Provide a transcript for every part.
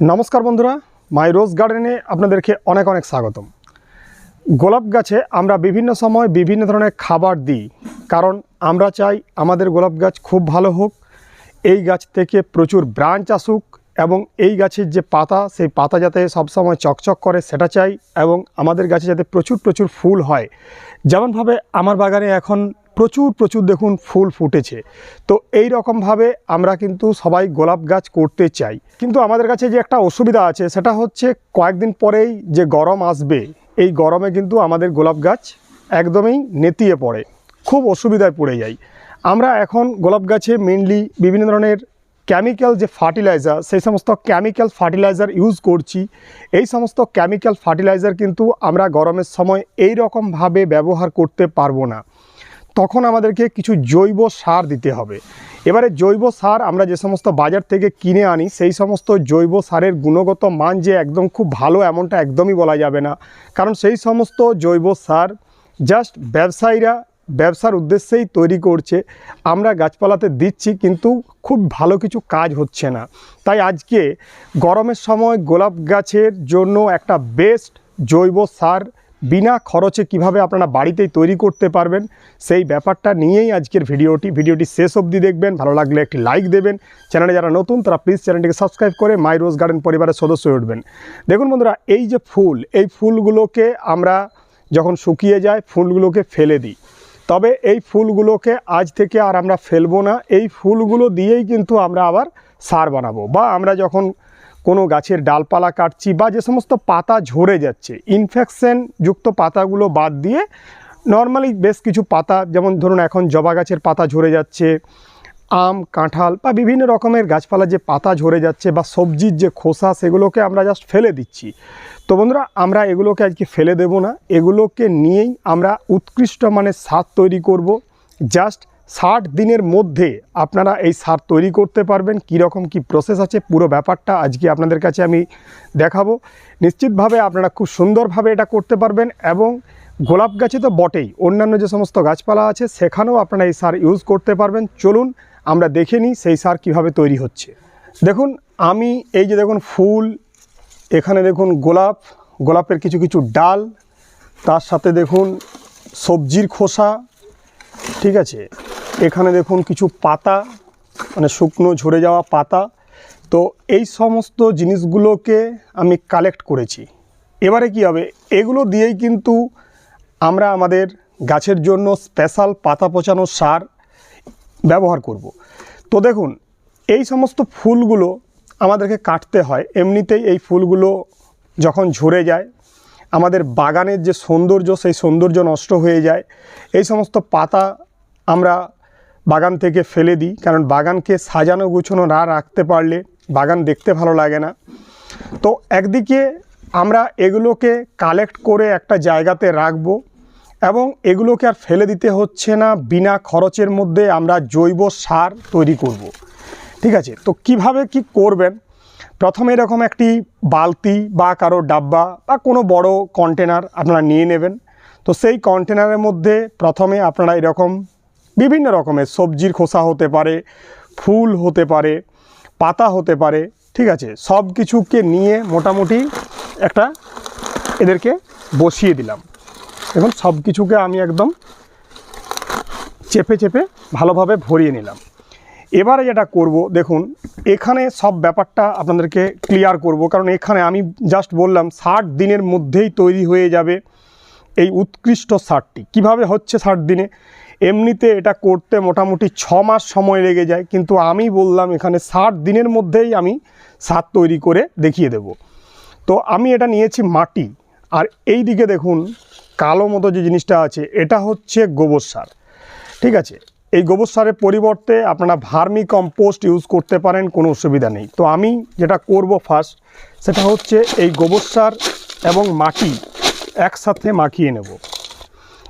নমস্কার বন্ধুরা, মাই রোজ গার্ডেনে আপনাদেরকে অনেক অনেক স্বাগতম। গোলাপ গাছে আমরা বিভিন্ন সময় বিভিন্ন ধরনের খাবার দিই, কারণ আমরা চাই আমাদের গোলাপ গাছ খুব ভালো হোক। এই গাছ থেকে প্রচুর ব্রাঞ্চ আসুক এবং এই গাছের যে পাতা, সেই পাতা যাতে সবসময় চকচক করে, সেটা চাই এবং আমাদের গাছে যাতে প্রচুর প্রচুর ফুল হয়। যেমনভাবে আমার বাগানে এখন প্রচুর প্রচুর দেখুন ফুল ফুটেছে। তো এই রকমভাবে আমরা কিন্তু সবাই গোলাপ গাছ করতে চাই। কিন্তু আমাদের কাছে যে একটা অসুবিধা আছে, সেটা হচ্ছে কয়েকদিন পরেই যে গরম আসবে, এই গরমে কিন্তু আমাদের গোলাপ গাছ একদমই নেতিয়ে পড়ে, খুব অসুবিধায় পড়ে যাই আমরা এখন গোলাপ গাছে মেনলি বিভিন্ন ধরনের কেমিক্যাল যে ফার্টিলাইজার সেই সমস্ত কেমিক্যাল ফার্টিলাইজার ইউজ করছি। এই সমস্ত কেমিক্যাল ফার্টিলাইজার কিন্তু আমরা গরমের সময় এই রকমভাবে ব্যবহার করতে পারব না। তখন আমাদেরকে কিছু জৈব সার দিতে হবে। এবারে জৈব সার আমরা যে সমস্ত বাজার থেকে কিনে আনি, সেই সমস্ত জৈব সারের গুণগত মান যে একদম খুব ভালো এমনটা একদমই বলা যাবে না। কারণ সেই সমস্ত জৈব সার জাস্ট ব্যবসায়ীরা ব্যবসার উদ্দেশ্যেই তৈরি করছে, আমরা গাছপালাতে দিচ্ছি কিন্তু খুব ভালো কিছু কাজ হচ্ছে না। তাই আজকে গরমের সময় গোলাপ গাছের জন্য একটা বেস্ট জৈব সার বিনা খরচে কীভাবে আপনারা বাড়িতেই তৈরি করতে পারবেন, সেই ব্যাপারটা নিয়েই আজকের ভিডিওটি। ভিডিওটি শেষ অবধি দেখবেন, ভালো লাগলে একটি লাইক দেবেন। চ্যানেলে যারা নতুন, তারা প্লিজ চ্যানেলটিকে সাবস্ক্রাইব করে মাই রোজ গার্ডেন পরিবারের সদস্য হয়ে উঠবেন। দেখুন বন্ধুরা, এই যে ফুল, এই ফুলগুলোকে আমরা যখন শুকিয়ে যায়, ফুলগুলোকে ফেলে দিই। তবে এই ফুলগুলোকে আজ থেকে আর আমরা ফেলব না। এই ফুলগুলো দিয়েই কিন্তু আমরা আবার সার বানাবো বা আমরা যখন কোনো গাছের ডালপালা কাটছি বা যে সমস্ত পাতা ঝরে যাচ্ছে ইনফেকশন যুক্ত পাতাগুলো বাদ দিয়ে নর্মালি বেশ কিছু পাতা, যেমন ধরুন এখন জবা গাছের পাতা ঝরে যাচ্ছে, আম, কাঁঠাল বা বিভিন্ন রকমের গাছপালা যে পাতা ঝরে যাচ্ছে বা সবজির যে খোসা সেগুলোকে আমরা জাস্ট ফেলে দিচ্ছি। তো বন্ধুরা, আমরা এগুলোকে আজকে ফেলে দেব না, এগুলোকে নিয়েই আমরা উৎকৃষ্ট মানের সার তৈরি করব। জাস্ট ষাট দিনের মধ্যে আপনারা এই সার তৈরি করতে পারবেন। কীরকম কি প্রসেস আছে, পুরো ব্যাপারটা আজকে আপনাদের কাছে আমি দেখাবো। নিশ্চিতভাবে আপনারা খুব সুন্দরভাবে এটা করতে পারবেন এবং গোলাপ গাছে তো বটেই, অন্যান্য যে সমস্ত গাছপালা আছে, সেখানেও আপনারা এই সার ইউজ করতে পারবেন। চলুন, আমরা দেখে নিই সেই সার কীভাবে তৈরি হচ্ছে। দেখুন, আমি এই যে দেখুন ফুল, এখানে দেখুন গোলাপ, গোলাপের কিছু কিছু ডাল, তার সাথে দেখুন সবজির খোসা, ঠিক আছে? এখানে দেখুন কিছু পাতা মানে শুকনো ঝরে যাওয়া পাতা। তো এই সমস্ত জিনিসগুলোকে আমি কালেক্ট করেছি। এবারে কি হবে? এগুলো দিয়েই কিন্তু আমরা আমাদের গাছের জন্য স্পেশাল পাতা পচানো সার ব্যবহার করব। তো দেখুন, এই সমস্ত ফুলগুলো আমাদেরকে কাটতে হয়। এমনিতেই এই ফুলগুলো যখন ঝরে যায়, আমাদের বাগানের যে সৌন্দর্য, সেই সৌন্দর্য নষ্ট হয়ে যায়। এই সমস্ত পাতা আমরা বাগান থেকে ফেলে দিই। কারণ বাগানকে সাজানো গুছানো না রাখতে পারলে বাগান দেখতে ভালো লাগে না। তো একদিকে আমরা এগুলোকে কালেক্ট করে একটা জায়গাতে রাখব এবং এগুলোকে আর ফেলে দিতে হচ্ছে না, বিনা খরচের মধ্যে আমরা জৈব সার তৈরি করব। ঠিক আছে? তো কীভাবে কি করবেন? প্রথমে এরকম একটি বালতি বা কারও ডাব্বা বা কোনো বড় কন্টেনার আপনারা নিয়ে নেবেন। তো সেই কন্টেনারের মধ্যে প্রথমে আপনারা এরকম বিভিন্ন রকমের সবজির খোসা হতে পারে, ফুল হতে পারে, পাতা হতে পারে, ঠিক আছে? সব কিছুকে নিয়ে মোটামুটি একটা এদেরকে বসিয়ে দিলাম। এখন সব কিছুকে আমি একদম চেপে চেপে ভালোভাবে ভরিয়ে নিলাম। এবারে যেটা করব, দেখুন, এখানে সব ব্যাপারটা আপনাদেরকে ক্লিয়ার করব, কারণ এখানে আমি জাস্ট বললাম, ষাট দিনের মধ্যেই তৈরি হয়ে যাবে এই উৎকৃষ্ট সারটি কীভাবে হচ্ছে ষাট দিনে? এমনিতে এটা করতে মোটামুটি ছ মাস সময় লেগে যায়, কিন্তু আমি বললাম এখানে ষাট দিনের মধ্যেই আমি সার তৈরি করে দেখিয়ে দেব। তো আমি এটা নিয়েছি মাটি। আর এই দিকে দেখুন, কালো মতো যে জিনিসটা আছে, এটা হচ্ছে গোবর সার। ঠিক আছে? এই গোবর সারের পরিবর্তে আপনারা ভার্মি কম্পোস্ট ইউজ করতে পারেন, কোনো অসুবিধা নেই। তো আমি যেটা করব ফার্স্ট, সেটা হচ্ছে এই গোবর সার এবং মাটি একসাথে মাখিয়ে নেব।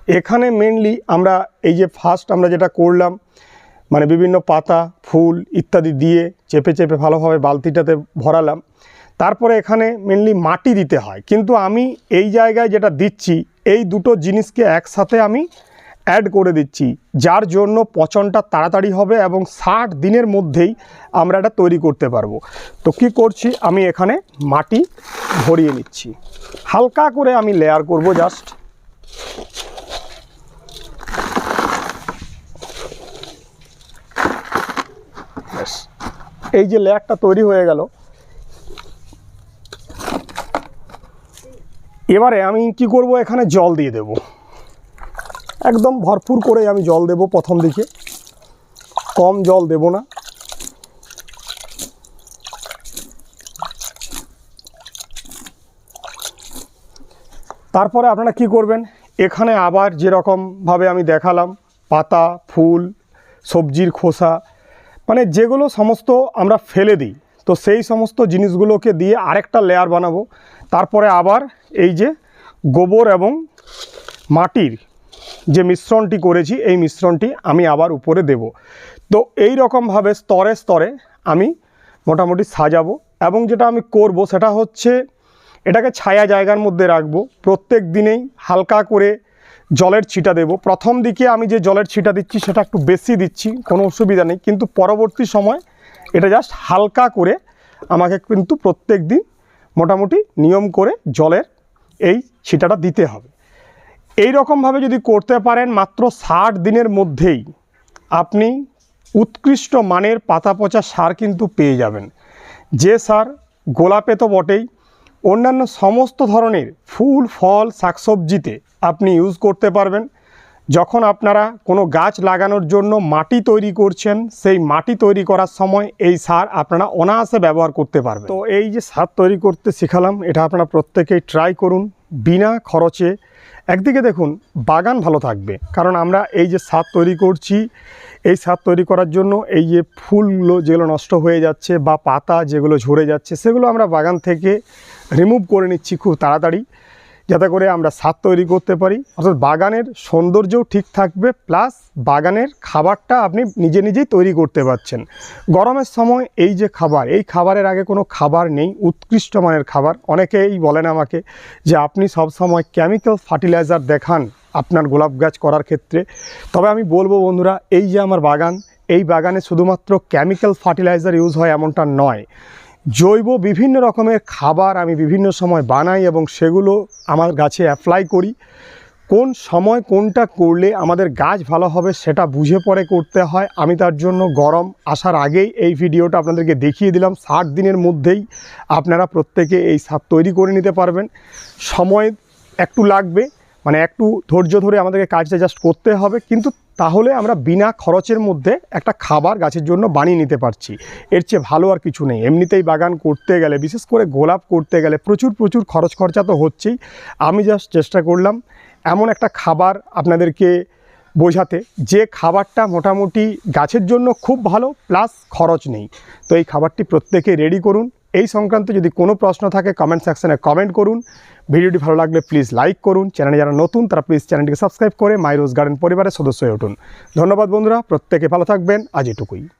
এখানে মেনলি আমরা এই যে ফার্স্ট আমরা যেটা করলাম মানে বিভিন্ন পাতা, ফুল ইত্যাদি দিয়ে চেপে চেপে ভালোভাবে বালতিটাতে ভরালাম। তারপরে এখানে মেনলি মাটি দিতে হয়। কিন্তু আমি এই জায়গায় যেটা দিচ্ছি, এই দুটো জিনিসকে একসাথে আমি অ্যাড করে দিচ্ছি, যার জন্য পচনটা তাড়াতাড়ি হবে এবং ষাট দিনের মধ্যেই আমরা এটা তৈরি করতে পারব। তো কি করছি? আমি এখানে মাটি ভরিয়ে নিচ্ছি। হালকা করে আমি লেয়ার করব জাস্ট এই যে লেয়ারটা তৈরি হয়ে গেল। এবারে আমি কি করব? এখানে জল দিয়ে দেব। একদম ভরপুর করে আমি জল দেব প্রথম দিকে। কম জল দেব না। তারপরে আপনারা কি করবেন? এখানে আবার যেরকমভাবে আমি দেখালাম, পাতা, ফুল, সবজির খোসা মানে যেগুলো সমস্ত আমরা ফেলে দিই, তো সেই সমস্ত জিনিসগুলোকে দিয়ে আরেকটা লেয়ার বানাবো। তারপরে আবার এই যে গোবর এবং মাটির যে মিশ্রণটি করেছি, এই মিশ্রণটি আমি আবার উপরে দেব। তো এই রকমভাবে স্তরে স্তরে আমি মোটামুটি সাজাবো এবং যেটা আমি করব সেটা হচ্ছে এটাকে ছায়া জায়গার মধ্যে রাখব। প্রত্যেক দিনেই হালকা করে জলের ছিটা দেব। প্রথম দিকে আমি যে জলের ছিটা দিচ্ছি, সেটা একটু বেশি দিচ্ছি, কোনো অসুবিধা নেই। কিন্তু পরবর্তী সময় এটা জাস্ট হালকা করে আমাকে কিন্তু প্রত্যেক দিন মোটামুটি নিয়ম করে জলের এই ছিটাটা দিতে হবে। এই রকমভাবে যদি করতে পারেন, মাত্র ষাট দিনের মধ্যেই আপনি উৎকৃষ্ট মানের পাতা পচা সার কিন্তু পেয়ে যাবেন। যে সার গোলাপে তো বটেই। অন্যান্য সমস্ত ধরনের ফুল, ফল, শাকসবজিতে আপনি ইউজ করতে পারবেন। যখন আপনারা কোনো গাছ লাগানোর জন্য মাটি তৈরি করছেন, সেই মাটি তৈরি করার সময় এই সার আপনারা অনায়াসে ব্যবহার করতে পারবেন। তো এই যে সার তৈরি করতে শেখালাম, এটা আপনারা প্রত্যেকেই ট্রাই করুন বিনা খরচে। একদিকে দেখুন, বাগান ভালো থাকবে। কারণ আমরা এই যে সার তৈরি করছি, এই সার তৈরি করার জন্য এই যে ফুলগুলো যেগুলো নষ্ট হয়ে যাচ্ছে বা পাতা যেগুলো ঝরে যাচ্ছে, সেগুলো আমরা বাগান থেকে রিমুভ করে নিচ্ছি খুব তাড়াতাড়ি। যাতে করে আমরা সার তৈরি করতে পারি। অর্থাৎ বাগানের সৌন্দর্যও ঠিক থাকবে, প্লাস বাগানের খাবারটা আপনি নিজে নিজেই তৈরি করতে পারছেন। গরমের সময় এই যে খাবার, এই খাবারের আগে কোনো খাবার নেই, উৎকৃষ্ট মানের খাবার। অনেকেই বলেন আমাকে যে আপনি সব সময় কেমিক্যাল ফার্টিলাইজার দেখান আপনার গোলাপ গাছ করার ক্ষেত্রে। তবে আমি বলব বন্ধুরা, এই যে আমার বাগান, এই বাগানে শুধুমাত্র কেমিক্যাল ফার্টিলাইজার ইউজ হয় এমনটা নয়। জৈব বিভিন্ন রকমের খাবার আমি বিভিন্ন সময় বানাই এবং সেগুলো আমার গাছে অ্যাপ্লাই করি। কোন সময় কোনটা করলে আমাদের গাছ ভালো হবে সেটা বুঝে পরে করতে হয়। আমি তার জন্য গরম আসার আগেই এই ভিডিওটা আপনাদেরকে দেখিয়ে দিলাম। ষাট দিনের মধ্যেই আপনারা প্রত্যেকে এই সার তৈরি করে নিতে পারবেন। সময় একটু লাগবে। মানে একটু ধৈর্য ধরে আমাদেরকে কাজটা জাস্ট করতে হবে, কিন্তু তাহলে আমরা বিনা খরচের মধ্যে একটা খাবার গাছের জন্য বানিয়ে নিতে পারছি। এর চেয়ে ভালো আর কিছু নেই। এমনিতেই বাগান করতে গেলে, বিশেষ করে গোলাপ করতে গেলে প্রচুর প্রচুর খরচ খরচা তো হচ্ছেই। আমি জাস্ট চেষ্টা করলাম এমন একটা খাবার আপনাদেরকে বোঝাতে, যে খাবারটা মোটামুটি গাছের জন্য খুব ভালো প্লাস খরচ নেই। তো এই খাবারটি প্রত্যেকে রেডি করুন। এই সংক্রান্ত যদি কোনো প্রশ্ন থাকে কমেন্ট সেকশনে কমেন্ট করুন। ভিডিওটি ভালো লাগলে প্লিজ লাইক করুন। চ্যানেলে যারা নতুন, তারা প্লিজ চ্যানেলটিকে সাবস্ক্রাইব করে মাই রোজ গার্ডেন পরিবারের সদস্য হয়ে উঠুন। ধন্যবাদ বন্ধুরা, প্রত্যেকে ভালো থাকবেন। আজ এটুকুই।